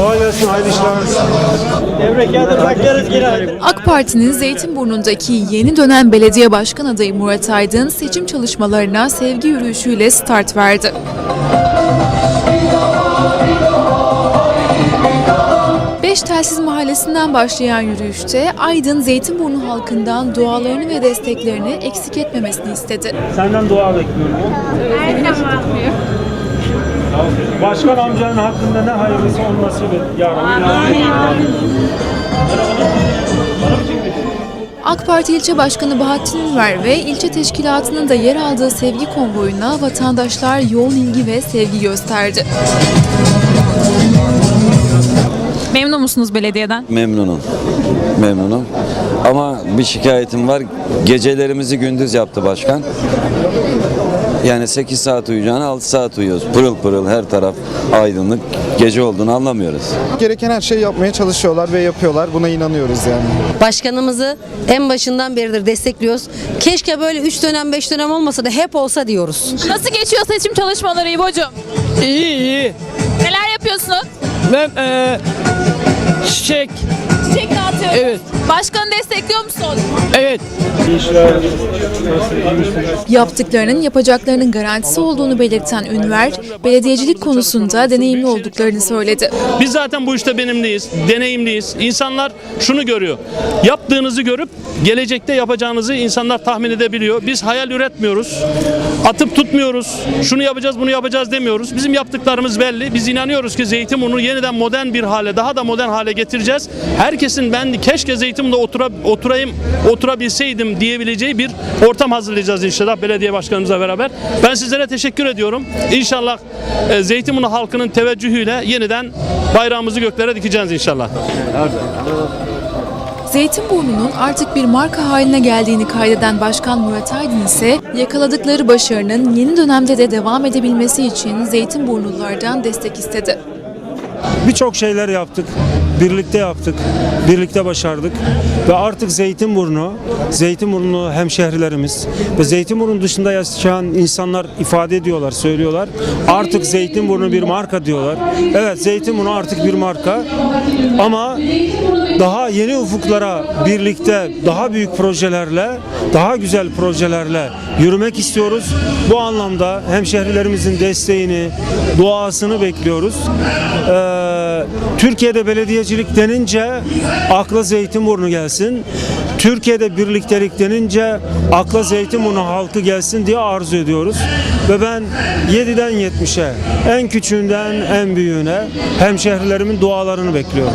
Kolay gelsin, hayırlı işler. AK Parti'nin Zeytinburnu'ndaki yeni dönem belediye başkan adayı Murat Aydın seçim çalışmalarına sevgi yürüyüşüyle start verdi. Beş Telsiz Mahallesi'nden başlayan yürüyüşte Aydın Zeytinburnu halkından dualarını ve desteklerini eksik etmemesini istedi. Senden dua bekliyorum. Başkan amcanın hakkında ne hayırlısı olması ve yarın. AK Parti ilçe başkanı Bahattin Ünver ve ilçe teşkilatının da yer aldığı sevgi konvoyuna vatandaşlar yoğun ilgi ve sevgi gösterdi. Memnun musunuz belediyeden? Memnunum. Memnunum. Ama bir şikayetim var. Gecelerimizi gündüz yaptı başkan. Yani 8 saat uyuyacağına 6 saat uyuyoruz. Pırıl pırıl her taraf aydınlık. Gece olduğunu anlamıyoruz. gereken her şeyi yapmaya çalışıyorlar ve yapıyorlar. Buna inanıyoruz yani. Başkanımızı en başından beridir destekliyoruz. Keşke böyle 3 dönem 5 dönem olmasa da hep olsa diyoruz. Nasıl geçiyor seçim çalışmaları İbo'cum? İyi iyi. Neler yapıyorsunuz? Ben eee çiçek. Çiçek dağıtıyoruz. Evet. Başkanı destekliyor musun? Evet. İşler? Yaptıklarının yapacaklarının garantisi olduğunu belirten Ünver, belediyecilik konusunda deneyimli olduklarını söyledi. Biz zaten bu işte benimliyiz, deneyimliyiz. İnsanlar şunu görüyor. Yaptığınızı görüp gelecekte yapacağınızı insanlar tahmin edebiliyor. Biz hayal üretmiyoruz. Atıp tutmuyoruz. Şunu yapacağız, bunu yapacağız demiyoruz. Bizim yaptıklarımız belli. Biz inanıyoruz ki Zeytinburnu yeniden modern bir hale, daha da modern hale getireceğiz. Herkesin ben keşke Zeytinburnu'da otura, oturayım, oturabilseydim diyebileceği bir ortam hazırlayacağız inşallah belediye başkanımızla beraber. Ben sizlere teşekkür ediyorum. İnşallah e, Zeytinburnu halkının teveccühüyle yeniden bayrağımızı göklere dikeceğiz inşallah. Zeytinburnu'nun artık bir marka haline geldiğini kaydeden Başkan Murat Aydın ise yakaladıkları başarının yeni dönemde de devam edebilmesi için Zeytinburnulardan destek istedi. Birçok şeyler yaptık. Birlikte yaptık. Birlikte başardık. Ve artık Zeytinburnu, Zeytinburnu hemşehrilerimiz ve Zeytinburnu dışında yaşayan insanlar ifade ediyorlar, söylüyorlar. Artık Zeytinburnu bir marka diyorlar. Evet Zeytinburnu artık bir marka. Ama daha yeni ufuklara birlikte daha büyük projelerle, daha güzel projelerle yürümek istiyoruz. Bu anlamda hemşehrilerimizin desteğini, duasını bekliyoruz. Ee, Türkiye'de belediyecilik denince akla Zeytinburnu gelsin. Türkiye'de birliktelik denince akla Zeytinburnu halkı gelsin diye arzu ediyoruz. Ve ben 7'den 70'e, en küçüğünden en büyüğüne hemşehrilerimin dualarını bekliyorum.